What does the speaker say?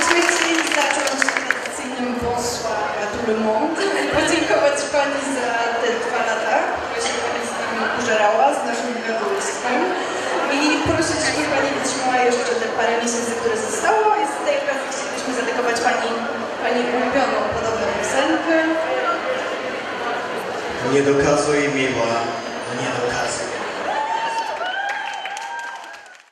chcieliśmy chcieli zacząć z innym posła Le Monde i podziękować Pani za te dwa lata, które się Pani z nami użerała, z naszym wiadomością i prosić, żeby Pani wytrzymała jeszcze te parę miesięcy, które zostało. I z tej okazji chcielibyśmy zadekować Pani, Pani ulubioną podobną piosenkę. Nie dokazuj miła.